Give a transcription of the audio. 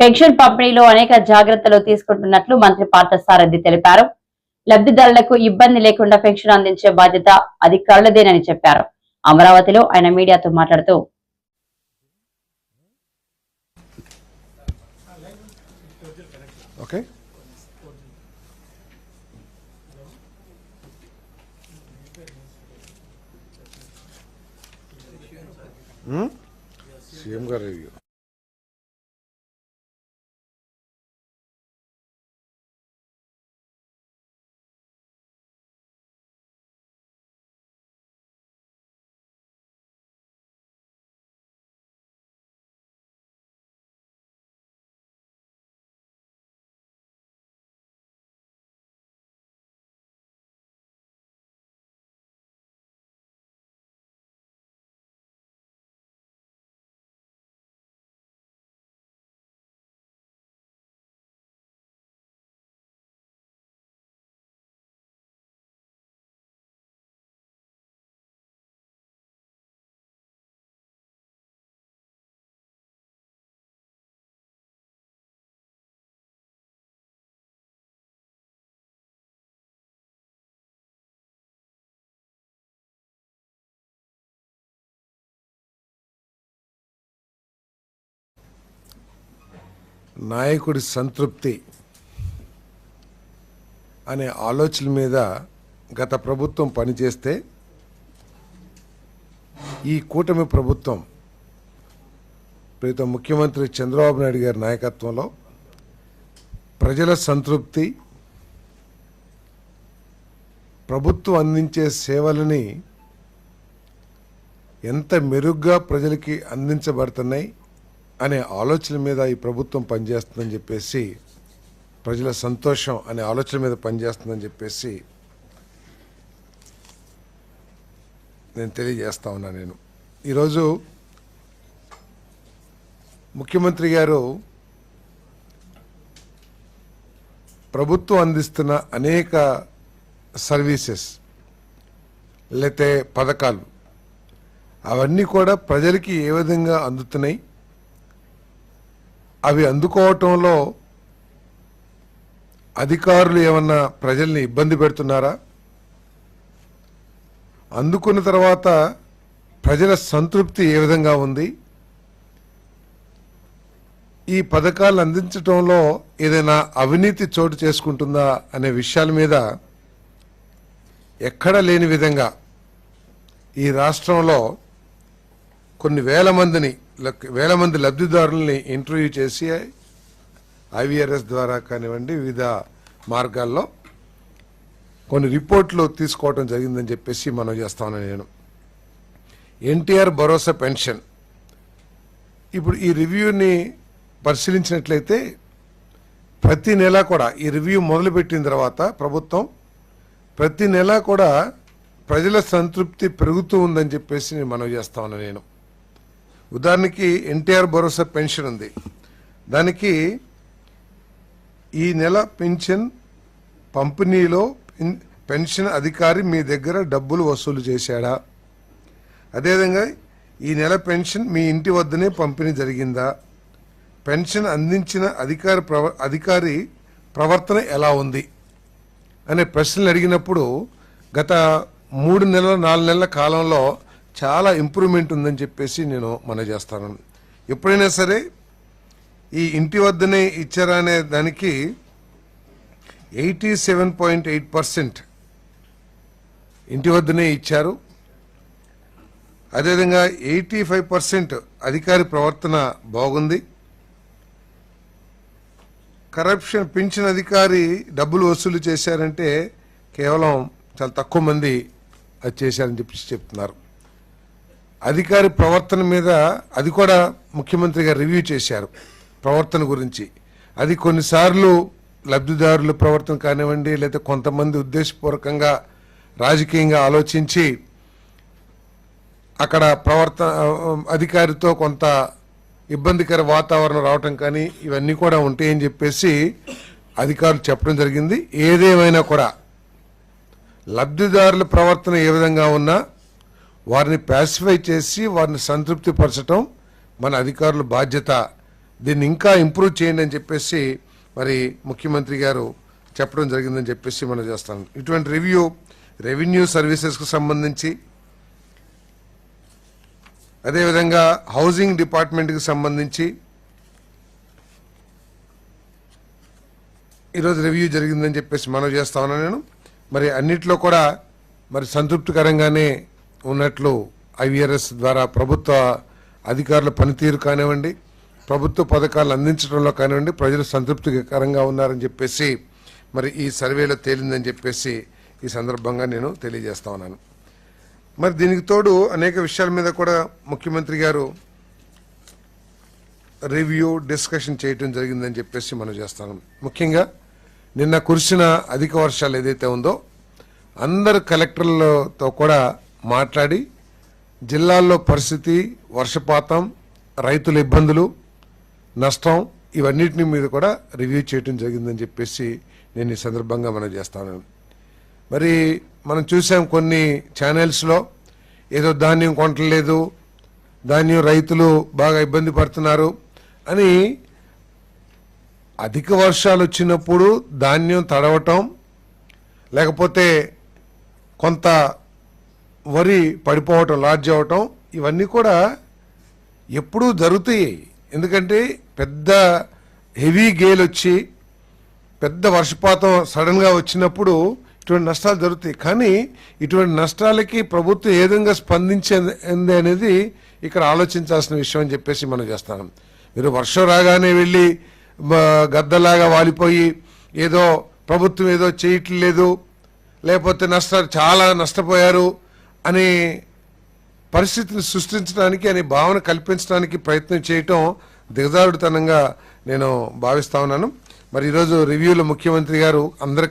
Pension పంపిణీలో అనేక జాగ్రత్తలు తీసుకుంటున్నట్లు మంత్రి పార్థసారథి తెలిపారు. లబ్ధిదారులకు ఇబ్బంది లేకుండా పెన్షన్ అందించే బాధ్యత అధికారులదేనని చెప్పారు. అమరావతిలో ఆయన మీడియాతో మాట్లాడుతూ ఓకే. సీఎం గారు రివ్యూ నాయకుడి సంతృప్తి అనే ఆలోచన మీద గత ప్రభుత్వం పనిచేస్తే ఈ కూటమి ప్రభుత్వం ప్రీతం ముఖ్యమంత్రి చంద్రబాబు నాయుడు గారి నాయకత్వంలో ప్రజల సంతృప్తి ప్రభుత్వం అందించే సేవలని ఎంత మెరుగ్గా ప్రజలకి అందించబడుతున్నాయి అనే ఆలోచన మీద ఈ ప్రభుత్వం పనిచేస్తుందని చెప్పేసి ప్రజల సంతోషం అనే ఆలోచన మీద పనిచేస్తుందని చెప్పేసి నేను తెలియజేస్తా ఉన్నా నేను. ఈరోజు ముఖ్యమంత్రి గారు ప్రభుత్వం అందిస్తున్న అనేక సర్వీసెస్ లేతే పథకాలు అవన్నీ కూడా ప్రజలకి ఏ విధంగా అందుతున్నాయి? అవి అందుకోవటంలో అధికారులు ఏమన్నా ప్రజల్ని ఇబ్బంది పెడుతున్నారా? అందుకున్న తర్వాత ప్రజల సంతృప్తి ఏ విధంగా ఉంది? ఈ పథకాలు అందించటంలో ఏదైనా అవినీతి చోటు చేసుకుంటుందా అనే విషయాల మీద ఎక్కడ లేని విధంగా ఈ రాష్ట్రంలో కొన్ని వేల మందిని వేల మంది లబ్ధిదారుల్ని ఇంటర్వ్యూ చేసి ఐవీఆర్ఎస్ ద్వారా కానివ్వండి వివిధ మార్గాల్లో కొన్ని రిపోర్ట్లు తీసుకోవడం జరిగిందని చెప్పేసి మనం చేస్తాను నేను. ఎన్టీఆర్ భరోసా పెన్షన్. ఇప్పుడు ఈ రివ్యూని పరిశీలించినట్లయితే ప్రతి నెల కూడా ఈ రివ్యూ మొదలుపెట్టిన తర్వాత ప్రభుత్వం ప్రతి నెల కూడా ప్రజల సంతృప్తి పెరుగుతూ ఉందని చెప్పేసి మనం మనవి చేస్తా ఉన్నాను నేను. ఉదాహరణకి ఎన్టీఆర్ భరోసా పెన్షన్ ఉంది. దానికి ఈ నెల పెన్షన్ పంపిణీలో పెన్- పెన్షన్ అధికారి మీ దగ్గర డబ్బులు వసూలు చేశాడా? అదేవిధంగా ఈ నెల పెన్షన్ మీ ఇంటి వద్దనే పంపిణీ జరిగిందా? పెన్షన్ అందించిన అధికారి ప్రవ అధికారి ప్రవర్తన ఎలా ఉంది? అనే ప్రశ్నలు అడిగినప్పుడు గత మూడు నెలల నాలుగు నెలల కాలంలో చాలా ఇంప్రూవ్మెంట్ ఉందని చెప్పేసి నేను మన చేస్తాను. ఎప్పుడైనా సరే ఈ ఇంటి వద్దనే ఇచ్చారా అనే దానికి eighty seven point eight percent ఇంటి వద్దనే ఇచ్చారు. అదేవిధంగా ఎయిటీ ఫైవ్ పర్సెంట్ అధికారి ప్రవర్తన బాగుంది. కరప్షన్ పింఛన్ అధికారి డబ్బులు వసూలు చేశారంటే కేవలం చాలా తక్కువ మంది అది చేశారని చెప్పి చెప్తున్నారు. అధికారి ప్రవర్తన మీద అది కూడా ముఖ్యమంత్రి గారు రివ్యూ చేశారు ప్రవర్తన గురించి. అది కొన్నిసార్లు లబ్ధిదారుల ప్రవర్తన కానివ్వండి లేదా కొంతమంది ఉద్దేశపూర్వకంగా రాజకీయంగా ఆలోచించి అక్కడ ప్రవర్తన అధికారితో కొంత ఇబ్బందికర వాతావరణం రావటం కానీ ఇవన్నీ కూడా ఉంటాయని చెప్పేసి అధికారులు చెప్పడం జరిగింది. ఏదేమైనా కూడా లబ్ధిదారుల ప్రవర్తన ఏ విధంగా ఉన్నా వారిని ప్యాసిఫై చేసి వారిని సంతృప్తిపరచటం మన అధికారుల బాధ్యత. దీన్ని ఇంకా ఇంప్రూవ్ చేయండి అని చెప్పేసి మరి ముఖ్యమంత్రి గారు చెప్పడం జరిగిందని చెప్పేసి మనం చేస్తాం. ఇటువంటి రివ్యూ రెవెన్యూ సర్వీసెస్కు సంబంధించి అదేవిధంగా హౌసింగ్ డిపార్ట్మెంట్కి సంబంధించి ఈరోజు రివ్యూ జరిగిందని చెప్పేసి మనం చేస్తా ఉన్నాను నేను. మరి అన్నిట్లో కూడా మరి సంతృప్తికరంగానే ఉన్నట్లు ఐవీఆర్ఎస్ ద్వారా ప్రభుత్వ అధికారుల పనితీరు కానివ్వండి ప్రభుత్వ పథకాలు అందించడంలో కానివ్వండి ప్రజలు సంతృప్తికరంగా ఉన్నారని చెప్పేసి మరి ఈ సర్వేలో తేలిందని చెప్పేసి ఈ సందర్భంగా నేను తెలియజేస్తా ఉన్నాను. మరి దీనికి తోడు అనేక విషయాల మీద కూడా ముఖ్యమంత్రి గారు రివ్యూ డిస్కషన్ చేయటం జరిగిందని చెప్పేసి మనం చేస్తాను ముఖ్యంగా నిన్న కురిసిన అధిక వర్షాలు ఏదైతే ఉందో అందరు కలెక్టర్లతో కూడా మాట్లాడి జిల్లాల్లో పరిస్థితి వర్షపాతం రైతుల ఇబ్బందులు నష్టం ఇవన్నిటిని మీద కూడా రివ్యూ చేయటం జరిగిందని చెప్పేసి నేను ఈ సందర్భంగా మనం చేస్తాను. మరి మనం చూసాం కొన్ని ఛానల్స్లో ఏదో ధాన్యం కొనట్లేదు ధాన్యం రైతులు బాగా ఇబ్బంది పడుతున్నారు అని అధిక వర్షాలు వచ్చినప్పుడు ధాన్యం తడవటం లేకపోతే కొంత వరి పడిపోవటం లాడ్జ్ అవటం ఇవన్నీ కూడా ఎప్పుడూ జరుగుతాయి. ఎందుకంటే పెద్ద హెవీ గేల్ వచ్చి పెద్ద వర్షపాతం సడన్గా వచ్చినప్పుడు ఇటువంటి నష్టాలు జరుగుతాయి. కానీ ఇటువంటి నష్టాలకి ప్రభుత్వం ఏ విధంగా స్పందించింది అనేది ఇక్కడ ఆలోచించాల్సిన విషయం అని చెప్పేసి మనం చేస్తాం. మీరు వర్షం రాగానే వెళ్ళి గద్దలాగా వాలిపోయి ఏదో ప్రభుత్వం ఏదో చేయట్లేదు లేకపోతే నష్టాలు చాలా నష్టపోయారు అనే పరిస్థితిని సృష్టించడానికి అనే భావన కల్పించడానికి ప్రయత్నం చేయటం దిగజారుడుతనంగా నేను భావిస్తా ఉన్నాను. మరి ఈరోజు రివ్యూలో ముఖ్యమంత్రి గారు అందరు